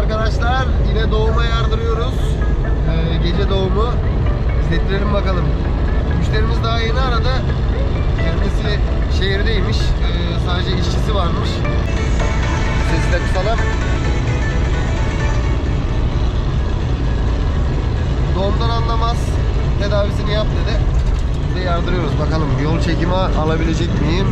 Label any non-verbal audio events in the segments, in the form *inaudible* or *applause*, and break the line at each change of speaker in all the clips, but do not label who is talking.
arkadaşlar. Yine doğuma yardırıyoruz. Ee, gece doğumu. İzlettirelim bakalım. Müşterimiz daha yeni aradı. Kendisi şehirdeymiş. Ee, sadece işçisi varmış. Sesi de kısalım. Doğumdan anlamaz. Tedavisini yap dedi. Biz de yardırıyoruz. Bakalım yol çekimi alabilecek miyim?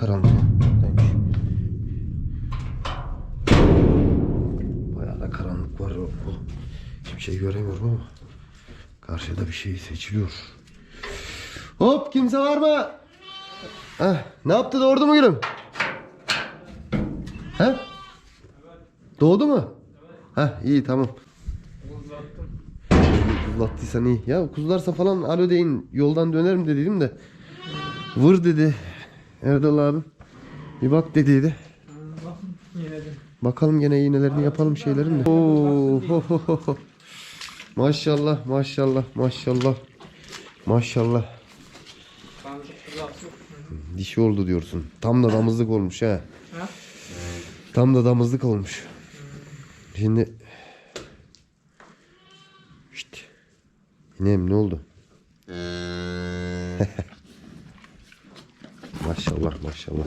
Bo ne karanlık. Neymiş? Bayağı da karanlık var. Oh. Hiçbir şey göremiyorum ama. Karşıda bir şey seçiliyor. Hop kimse var mı? Heh, ne yaptı doğurdu mu gülüm? He? Doğdu mu? Heh iyi tamam. Uzattıysan iyi. Ya kuzularsa falan alo deyin yoldan dönerim dediydim de. Vur dedi. Erdal abim. Bir bak dediydi. Bakalım gene iğnelerini yapalım şeylerin de. Oo. *laughs* Maşallah maşallah maşallah. Maşallah. Dişi oldu diyorsun. Tam da damızlık olmuş ha. Tam da damızlık olmuş. Şimdi Şşt. İneğim ne oldu? Maşallah maşallah.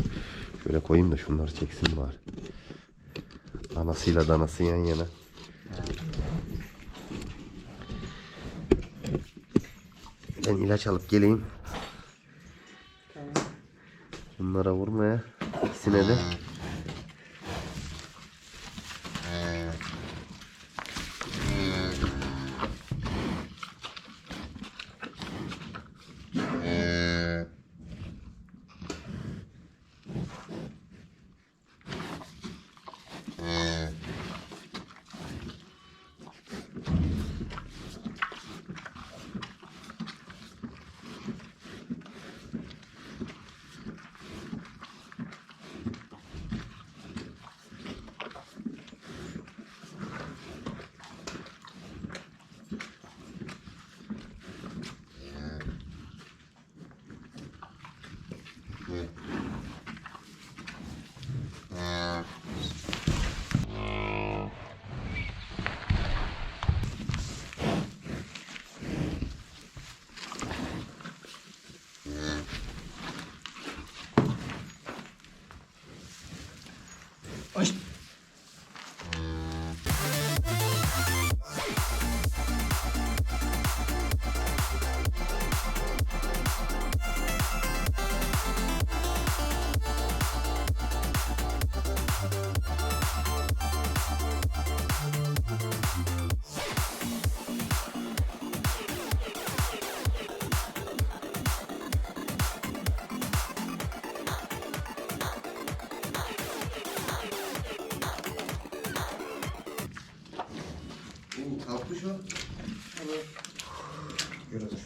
Şöyle koyayım da şunları çeksin bari. Anasıyla danası yan yana. Ben ilaç alıp geleyim. Bunlara vurmaya. İkisine de.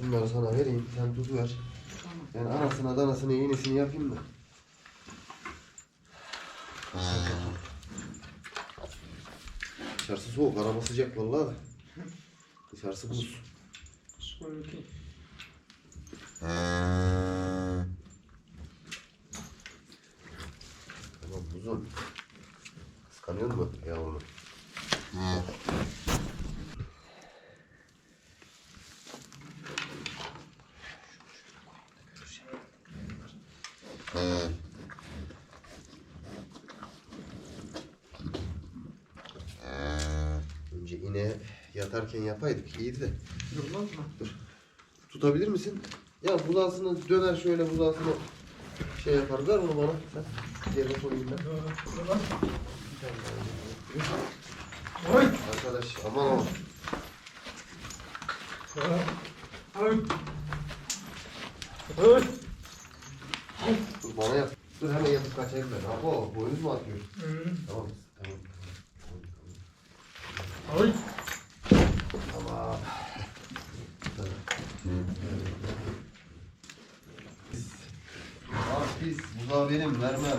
Şöyle şunları sana vereyim. Sen tut ver. Ben anasına danasına iğnesini yapayım da. Dışarısı soğuk, araba sıcak vallahi da. Dışarısı buz. Tamam buzum. Kıskanıyor mu yavrumu? Önce yatarken yapaydık iyiydi de.
Durmaz mı?
Dur. Tutabilir misin? Ya buzağısını döner şöyle buzağısını şey yapar. Ver onu bana. Sen yerine koyayım ben.
Oy.
Arkadaş aman aman.
Oy. Oy.
Dur bana yap. Dur hemen yatıp kaçayım ben. Abo boynuz mu atıyor?
Hı.
Tamam. Tamam.
Oy.
Tamam. Ah pis. Buzağı benim vermem.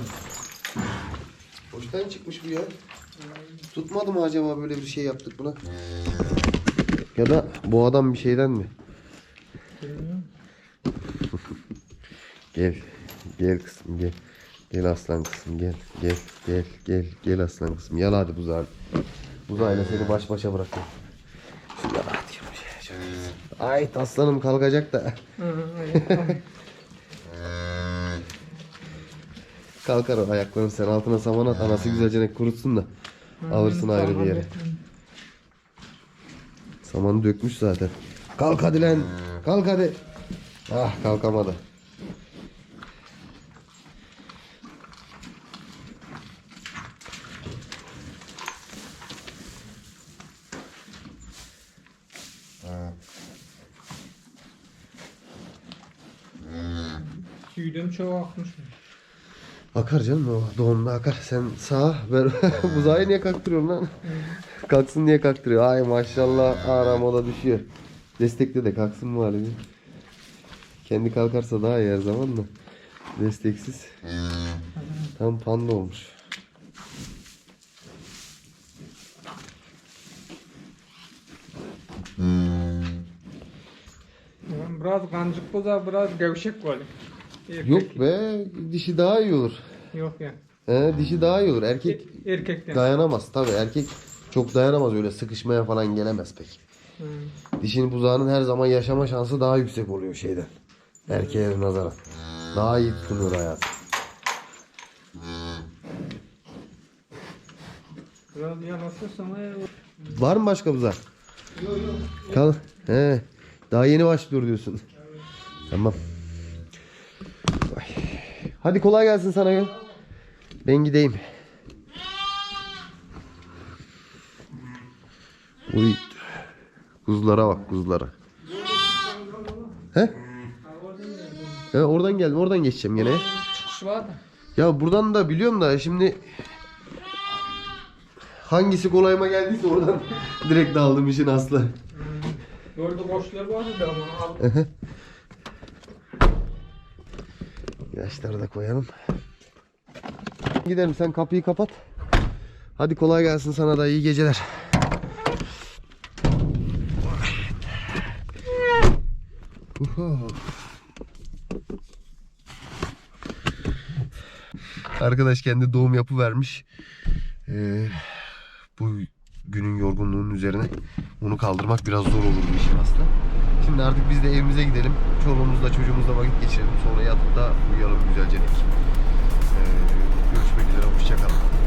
Boştan çıkmış bu ya. Tutmadı mı acaba böyle bir şey yaptık buna? Ya da bu adam bir şeyden mi? Gel. Gel kızım gel. Gel aslan kızım gel. Gel gel gel gel aslan kızım. Yal hadi buzağı. Buzağıyla seni baş başa. Şu yala hadi. Ay aslanım kalkacak da. Kalkar o ayaklarını sen altına saman at. Anası güzelce kurutsun da. Alırsın ayrı bir yere. Samanı dökmüş zaten. Kalk hadi lan. Kalk hadi. Ah kalkamadı.
Süydüm çok akmış.
Akar canım o doğumda akar. Sen sağa *laughs* ver. Buzağı niye kaktırıyorsun lan? kalksın diye kaktırıyor. Ay maşallah aram o da düşüyor. Destekle de kalksın bari. bir. Kendi kalkarsa daha iyi her zaman da. Desteksiz. Tam panda olmuş.
Yani biraz kancık boza, biraz gevşek böyle. Erkek.
Yok be dişi daha iyi olur.
Yok ya.
He, dişi daha iyi olur. Erkek
E- Erkekten.
dayanamaz tabi. Erkek çok dayanamaz öyle sıkışmaya falan gelemez pek.
Hı.
Dişinin buzağının her zaman yaşama şansı daha yüksek oluyor şeyden. Erkeğe nazaran. Daha iyi tutunuyor hayat.
Biraz yanaşırsan eğer o-
Var mı başka buzak? Kal. He. Daha yeni başlıyor diyorsun. Tamam. Hadi kolay gelsin sana ya. Ben gideyim. Uy. Kuzulara bak kuzulara. He? He oradan geldim. Oradan geçeceğim gene.
çıkış var da.
Ya buradan da biliyorum da şimdi hangisi kolayıma geldiyse oradan *laughs* direkt daldım işin aslı.
Yolda boşlar vardı da ama
İlaçları da koyalım. Gidelim sen kapıyı kapat. Hadi kolay gelsin sana da iyi geceler. Arkadaş kendi doğum yapı vermiş. Ee, bu günün yorgunluğunun üzerine onu kaldırmak biraz zor olur bu işin aslında. Şimdi artık biz de evimize gidelim. Çoluğumuzla çocuğumuzla vakit geçirelim. Sonra yatıp da uyuyalım güzelce. Ee, görüşmek üzere. Hoşçakalın.